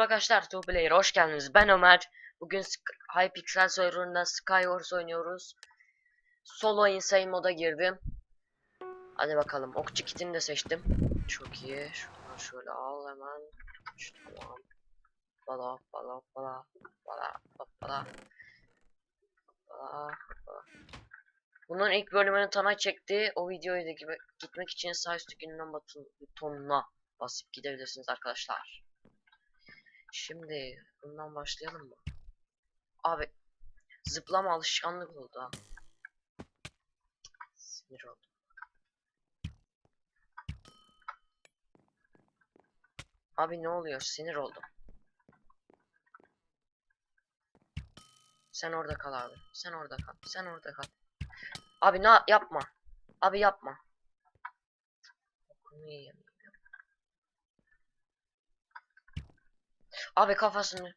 Merhaba arkadaşlar, Two hoş geldiniz. Ben Ömer. Bugün Hypixel serverında Skywars oynuyoruz. Solo Insane moda girdim. Hadi bakalım. Okçu kitini de seçtim. Çok iyi. Şuradan şöyle al hemen. Tamam. Bala bala bala bala bala bala. Bunun ilk bölümünü Tana çekti. O videoyu da gitmek için sağ ünlem butonuna basıp gidebilirsiniz arkadaşlar. Şimdi bundan başlayalım mı? Abi zıplama alışkanlık oldu ha. Sinir oldum. Abi ne oluyor? Sinir oldum. Sen orada kal abi. Sen orada kal. Sen orada kal. Abi ne yapma. Abi yapma. Okunu yiyeyim. Abi kafasını.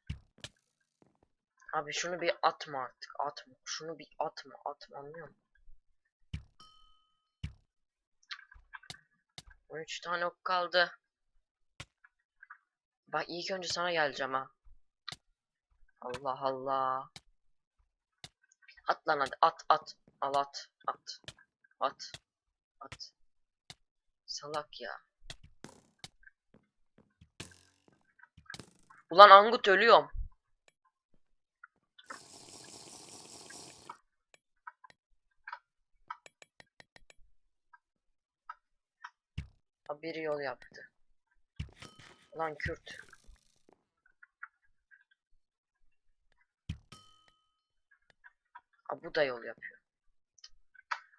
Abi şunu bir atma artık. Atma. Şunu bir atma. Atma anlıyor musun? 13 tane ok kaldı. Bak ilk önce sana geleceğim ha. Allah Allah. At lan hadi at at. Al at. At. At. At. Salak ya. Ulan Angut ölüyorum. Ha, biri yol yaptı. Ulan Kürt. Ha, bu da yol yapıyor.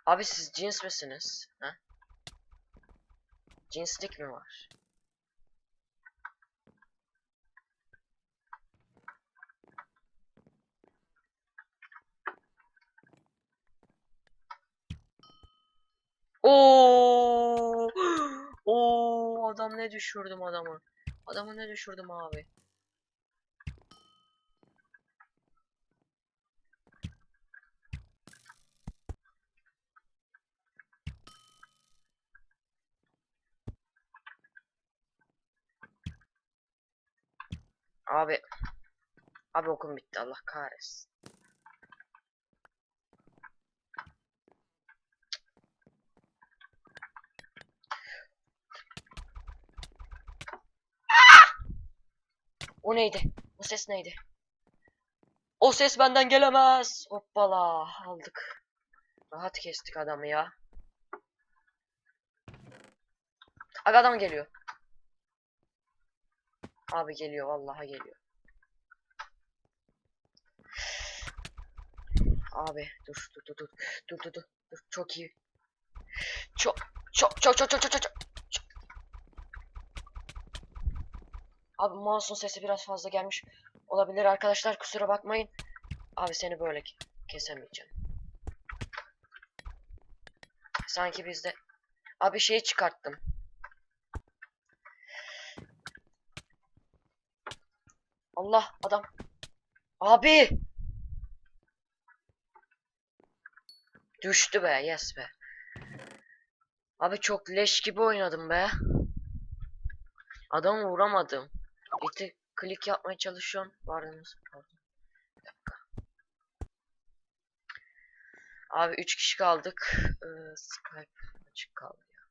Abi siz cins misiniz? Ha? Cinslik mi var? Oo! Oo, adam ne düşürdüm adamı. Adamı ne düşürdüm abi. Abi. Abi okum bitti Allah kahretsin. O neydi? O ses neydi? O ses benden gelemez. Hoppala aldık. Rahat kestik adamı ya. Abi adam geliyor. Abi geliyor vallahi geliyor. Abi dur dur dur dur dur dur dur çok iyi. Çok çok çok çok çok çok çok Abi mouse'un sesi biraz fazla gelmiş olabilir arkadaşlar kusura bakmayın. Abi seni böyle ke- kesemeyeceğim. Sanki bizde abi şeyi çıkarttım. Allah adam. Abi. Düştü be yes be. Abi çok leş gibi oynadım be. Adamı vuramadım. Klik yapmaya çalışıyorum. Vardınız. Pardon. Bir dakika. Abi 3 kişi kaldık. Ee, Skype açık kaldı ya.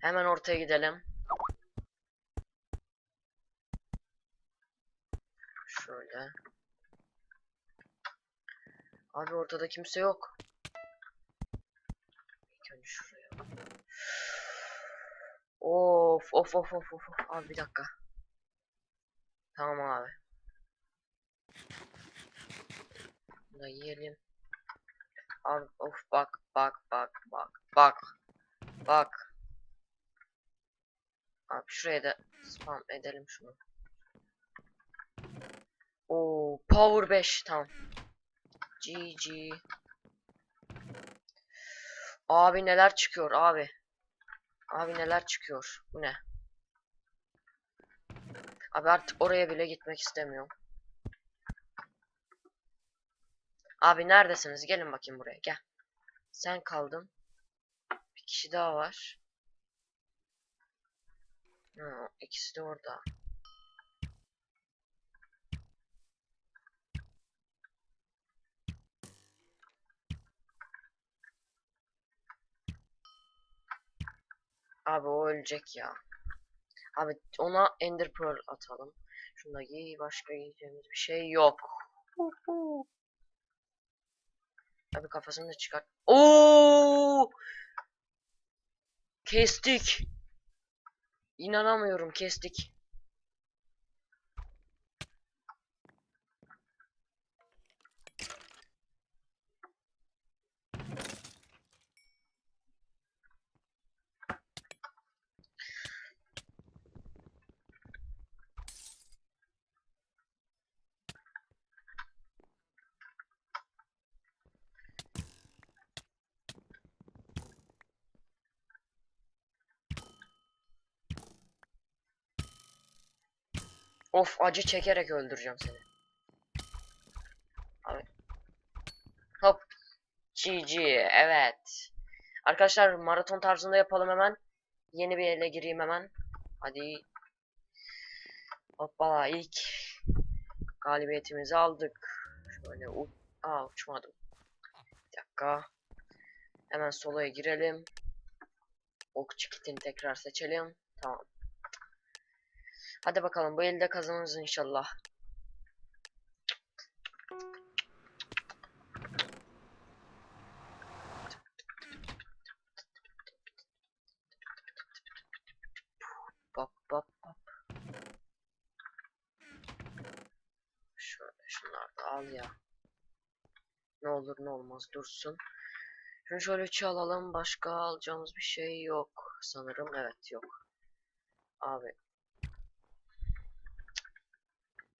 Hemen ortaya gidelim. Şöyle. Abi ortada kimse yok. İlk önce şuraya. Of of of of of. Abi bir dakika. Tamam abi. Bunu da yiyelim. Abi of bak bak bak bak bak. Bak. Abi şuraya da spam edelim şunu. Oo power 5 tamam. GG. Abi neler çıkıyor abi. Abi neler çıkıyor. Bu ne? Abi artık oraya bile gitmek istemiyorum. Abi neredesiniz? Gelin bakayım buraya. Gel. Sen kaldın. Bir kişi daha var. Ha, ikisi de orada. Abi o ölecek ya. Abi ona Ender Pearl atalım. Şunda giy başka yiyeceğimiz bir şey yok. Abi kafasını da çıkart. Oo! Kestik. İnanamıyorum kestik. Of acı çekerek öldüreceğim seni. Abi. Hop. GG evet. Arkadaşlar maraton tarzında yapalım hemen. Yeni bir ele gireyim hemen. Hadi. Hoppala ilk galibiyetimizi aldık. Şöyle u Aa uçmadım. Bir dakika. Hemen soloya girelim. Okçu kitini tekrar seçelim. Tamam. Hadi bakalım bu elde kazanırız inşallah. Bap bap bap. Şöyle şunları da al ya. Ne olur ne olmaz dursun. Şunu şöyle üçe alalım. Başka alacağımız bir şey yok sanırım. Evet yok. Abi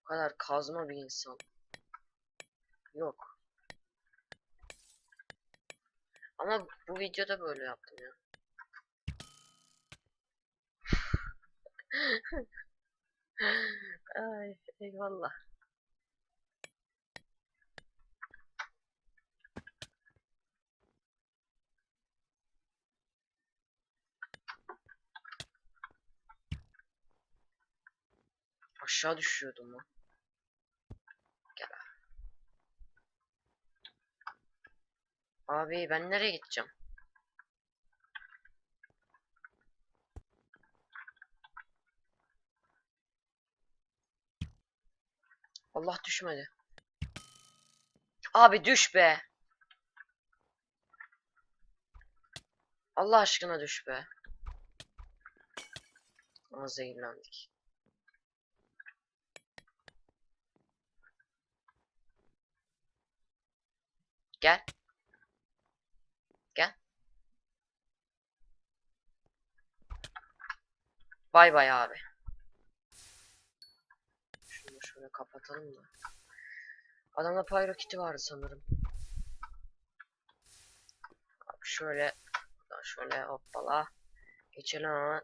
bu kadar kazma bir insan. Yok. Ama bu videoda böyle yaptım ya. Ay eyvallah. Aşağı düşüyordum lan. Abi. Ben nereye gideceğim? Allah düşmedi. Abi düş be. Allah aşkına düş be. Ama zehirlendik. Gel. Bay bay abi. Şunu şöyle kapatalım da. Adamda pyro kiti vardı sanırım. Abi şöyle şöyle hoppala. Geçelim hemen.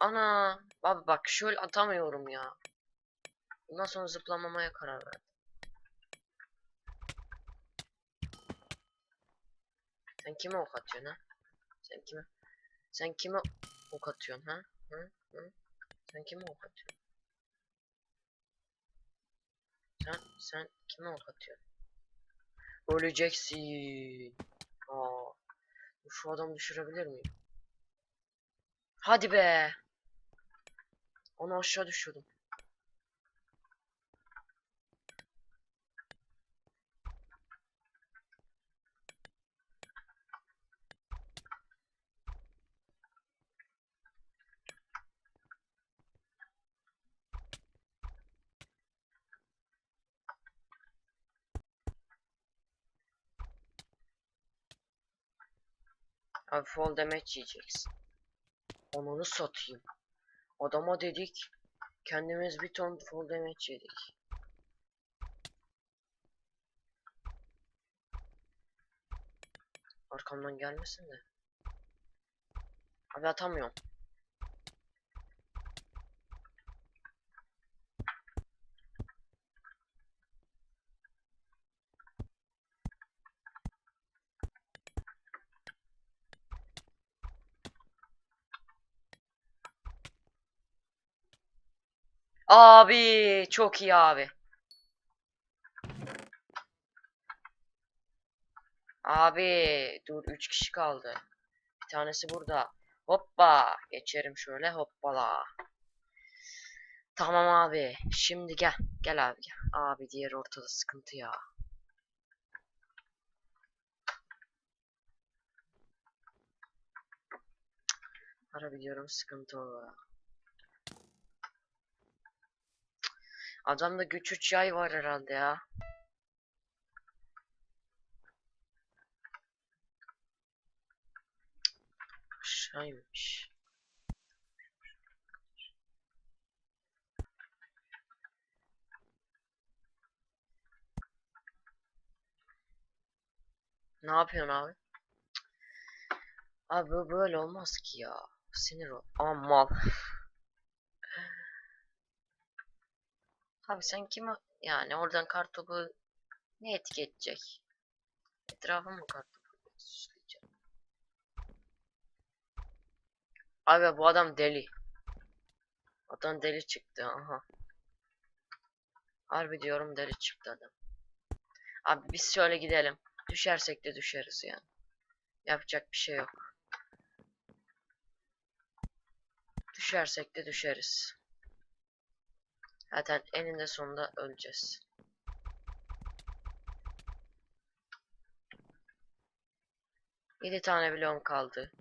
Ana, abi bak şöyle atamıyorum ya. Bundan sonra zıplamamaya karar verdim. Sen kime ok atıyorsun ha? Sen kime? Sen kime ok atıyorsun ha? Hı? Hı? Sen kime ok atıyorsun? Sen sen kime ok atıyorsun? Öleceksin. Aa. Şu adamı düşürebilir miyim? Hadi be. Onu aşağı düşürdüm. Abi fall damage yiyeceksin. Onunu satayım. Adama dedik. Kendimiz bir ton fall damage yedik. Arkamdan gelmesin de. Abi atamıyorum. Abi çok iyi abi. Abi dur 3 kişi kaldı. Bir tanesi burada. Hoppa geçerim şöyle hoppala. Tamam abi. Şimdi gel. Gel abi gel. Abi diğer ortada sıkıntı ya. Harbi diyorum sıkıntı o. Adamda güç 3 yay var herhalde ya. Aşağıymış. Ne yapıyorsun abi? Abi böyle olmaz ki ya. Sinir ol. Aman mal. Abi sen kime yani oradan kartopu ne etki edecek? Etrafı mı kartopu? Abi bu adam deli. Adam deli çıktı aha. Harbi diyorum deli çıktı adam. Abi biz şöyle gidelim. Düşersek de düşeriz yani. Yapacak bir şey yok. Düşersek de düşeriz. Zaten eninde sonunda öleceğiz. Yedi tane bloğum kaldı.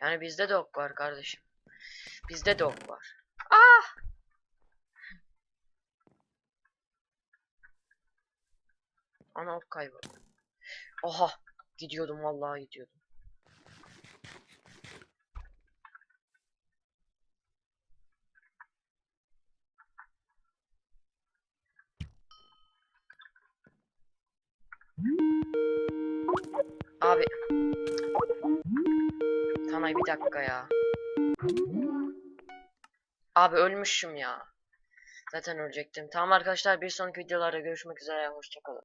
Yani bizde de var kardeşim. Bizde de var. Ah! Ana ok kayboldu. Oha! Gidiyordum vallahi gidiyordum. Tanay bir dakika ya. Abi ölmüşüm ya. Zaten ölecektim. Tamam arkadaşlar bir sonraki videolarda görüşmek üzere. Hoşçakalın.